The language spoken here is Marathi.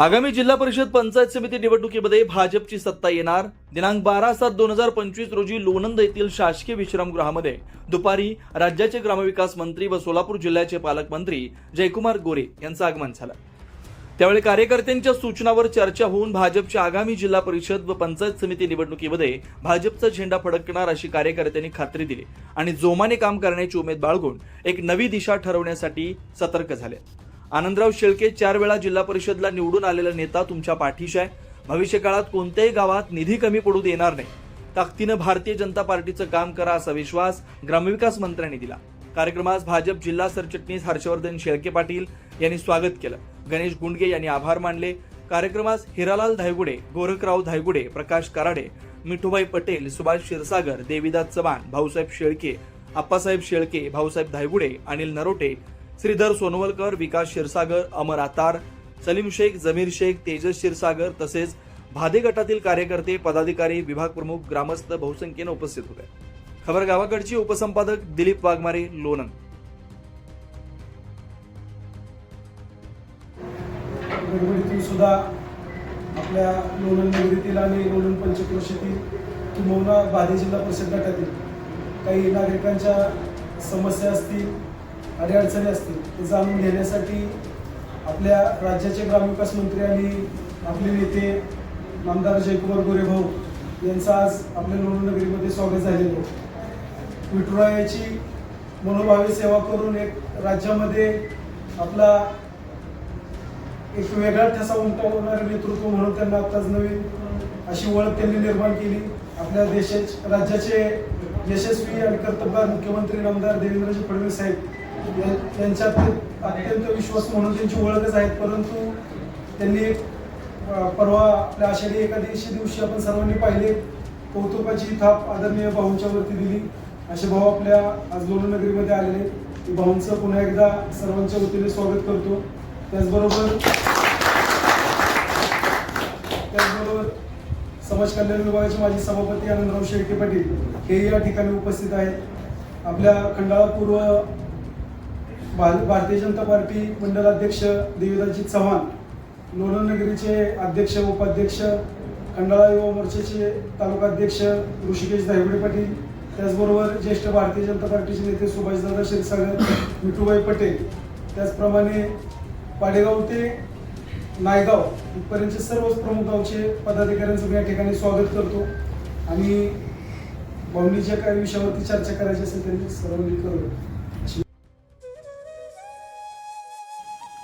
आगामी जिल्हा परिषद पंचायत समिती निवडणुकीमध्ये भाजपची सत्ता येणार. दिनांक बारा सात दोन हजार पंचवीस रोजी लोणंद येथील शासकीय विश्रामगृहामध्ये दुपारी राज्याचे ग्रामविकास मंत्री व सोलापूर जिल्ह्याचे पालकमंत्री जयकुमार गोरे यांचं आगमन झालं. त्यावेळी कार्यकर्त्यांच्या सूचनावर चर्चा होऊन भाजपच्या आगामी जिल्हा परिषद व पंचायत समिती निवडणुकीमध्ये भाजपचा झेंडा फडकणार अशी कार्यकर्त्यांनी खात्री दिली आणि जोमाने काम करण्याची उमेद बाळगून एक नवी दिशा ठरवण्यासाठी सतर्क झाले. आनंदराव शेळके चार वेळा जिल्हा परिषदला निवडून आलेला नेता तुमच्या पाठीशी आहे. भविष्य काळात कोणत्याही गावात निधी कमी पडू देणार नाही. ताकदीनं भारतीय जनता पार्टीचं काम करा असा विश्वास ग्रामविकास मंत्र्यांनी दिला. कार्यक्रमास भाजप जिल्हा सरचिटणीस हर्षवर्धन शेळके पाटील यांनी स्वागत केलं. गणेश गुंडगे यांनी आभार मानले. कार्यक्रमास हिरालाल धायगुडे गोरखराव धायगुडे प्रकाश कराडे मिठूभाई पटेल सुभाष क्षीरसागर देविदास चव्हाण भाऊसाहेब शेळके आप्पासाहेब शेळके भाऊसाहेब धायगुडे अनिल नरोटे श्रीधर सोनवलकर विकास क्षीरसागर अमर आतार सलीम शेख जमीर शेख तेजस क्षीरसागर तसेच भादे गटातील कार्यकर्ते पदाधिकारी विभाग प्रमुख ग्रामस्थ बहुसंख्येनं उपस्थित होते. खबर गावाकडची उपसंपादक दिलीप वाघमारे लोणंद. सुद्धा आपल्या लोणंद नगरीतील आणि लोणंद पंचक्रोशीतील किंबहुना बाधे जिल्हा परिषद गटातील काही नागरिकांच्या समस्या असतील अडीअडचणी असतील ते जाणून घेण्यासाठी आपल्या राज्याचे ग्रामविकास मंत्री आणि आपले नेते आमदार जयकुमार गोरेभाऊ यांचं आज आपल्या लोणनगरीमध्ये स्वागत झालेलं विठुरायाची मनोभावी सेवा करून एक राज्यामध्ये आपला एक वेगळा ठसा उमटवणारे नेतृत्व म्हणून त्यांना आताच नवीन अशी ओळख त्यांनी निर्माण केली. आपल्या देशाचे राज्याचे यशस्वी आणि कर्तबगार मुख्यमंत्री नामदार देवेंद्रजी फडणवीस साहेब त्यांच्यात अत्यंत विश्वास म्हणून त्यांची ओळखच आहेत परंतु त्यांनी परवा आपल्या आषाढी एकादशी दिवशी आपण सर्वांनी पाहिले कौतुकाची थाप आदरणीय भाऊंच्या वरती दिली. असे भाऊ आपल्या आज लोणंद नगरीमध्ये आलेले भाऊंचं पुन्हा एकदा सर्वांच्या वतीने स्वागत करतो. त्याचबरोबर त्याचबरोबर समाज कल्याण विभागाचे माजी सभापती आनंदराव शेळके पाटील हेही या ठिकाणी उपस्थित आहेत. आपल्या खंडाळा पूर्व भारतीय जनता पार्टी मंडल अध्यक्ष देवीदासजी चव्हाण लोणंद नगरीचे अध्यक्ष उपाध्यक्ष खंडाळा युवा मोर्चाचे तालुका अध्यक्ष ऋषिकेश धायगुडे पाटील त्याचबरोबर ज्येष्ठ भारतीय जनता पार्टीचे नेते सुभाषदादा क्षीरसागर मिठूबाई पटेल त्याचप्रमाणे पाडेगाव ते नायगाव इथपर्यंतचे सर्वच प्रमुख गावचे पदाधिकाऱ्यांचं मी या ठिकाणी स्वागत करतो. आणि भाऊंनी काही विषयावरती चर्चा करायची असेल त्यांनी सर्वांनी करू.